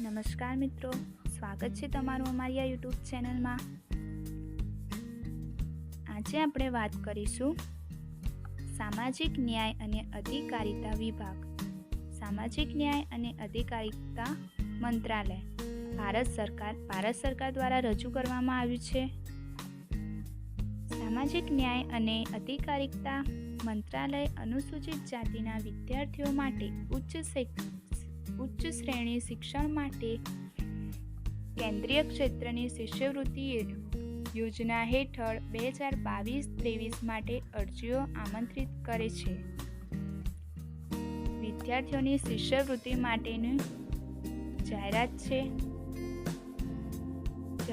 નમસ્કાર મિત્રો. સ્વાગત છે તમારું અમારી આ યુટ્યુબ ચેનલમાં. આજે આપણે વાત કરીશું સામાજિક ન્યાય અને અધિકારિતા વિભાગ. સામાજિક ન્યાય અને અધિકારિતા મંત્રાલય. ભારત સરકાર ભારત સરકાર દ્વારા રજૂ કરવામાં આવ્યું છે. સામાજિક ન્યાય અને અધિકારિતા મંત્રાલય અનુસૂચિત જાતિના વિદ્યાર્થીઓ માટે ઉચ્ચ શિક- ઉચ્ચ શ્રેણી શિક્ષણ માટે કેન્દ્રીય ક્ષેત્રની શિષ્યવૃત્તિ યોજના હેઠળ બે હજાર બાવીસ ત્રેવીસ માટે અરજીઓ આમંત્રિત કરે છે. વિદ્યાર્થીઓની શિષ્યવૃત્તિ માટેની જાહેરાત છે.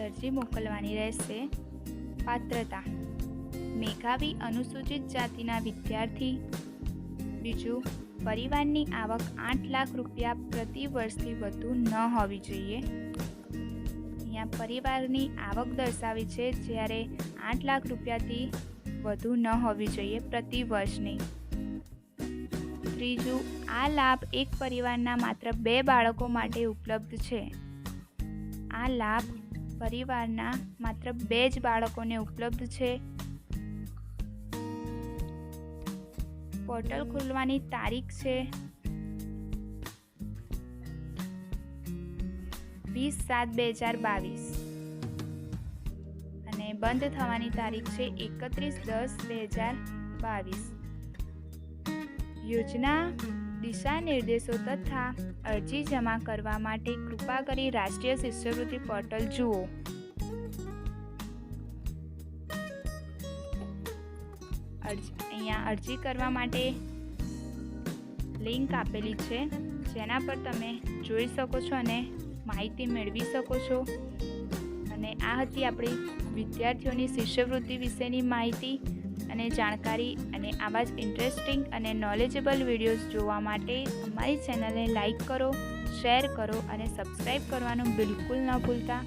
અરજી મોકલવાની રહેશે. પાત્રતા. મેઘાવી અનુસૂચિત જાતિના વિદ્યાર્થી બીજું પરિવારની આવક આઠ લાખ રૂપિયા પ્રતિ વર્ષથી વધુ ન હોવી જોઈએ. અહીંયા પરિવારની આવક દર્શાવી છે, જ્યારે આઠ લાખ રૂપિયાથી વધુ ન હોવી જોઈએ પ્રતિ વર્ષની. ત્રીજું, આ લાભ એક પરિવારના માત્ર બે બાળકો માટે ઉપલબ્ધ છે. આ લાભ પરિવારના માત્ર બે જ બાળકોને ઉપલબ્ધ છે. પોર્ટલ ખોલવાની તારીખ છે વીસ સાત બે હજાર બાવીસ. અને બંધ થવાની તારીખ છે એકત્રીસ દસ બે હજાર બાવીસ. યોજના દિશા નિર્દેશો તથા અરજી જમા કરવા માટે કૃપા કરી રાષ્ટ્રીય શિષ્યવૃત્તિ પોર્ટલ જુઓ. અરજી અહીંયા અરજી કરવા માટે લિંક આપેલી છે. જેના પર તમે જોઈ શકો છો અને માહિતી મેળવી શકો છો. અને આ હતી આપણી વિદ્યાર્થીઓની શિષ્યવૃત્તિ વિશેની માહિતી અને જાણકારી અને આવા જ ઇન્ટરેસ્ટિંગ અને નોલેજેબલ વિડીયોઝ જોવા માટે અમારી ચેનલને લાઇક કરો શેર કરો અને સબસ્ક્રાઈબ કરવાનું બિલકુલ ન ભૂલતા.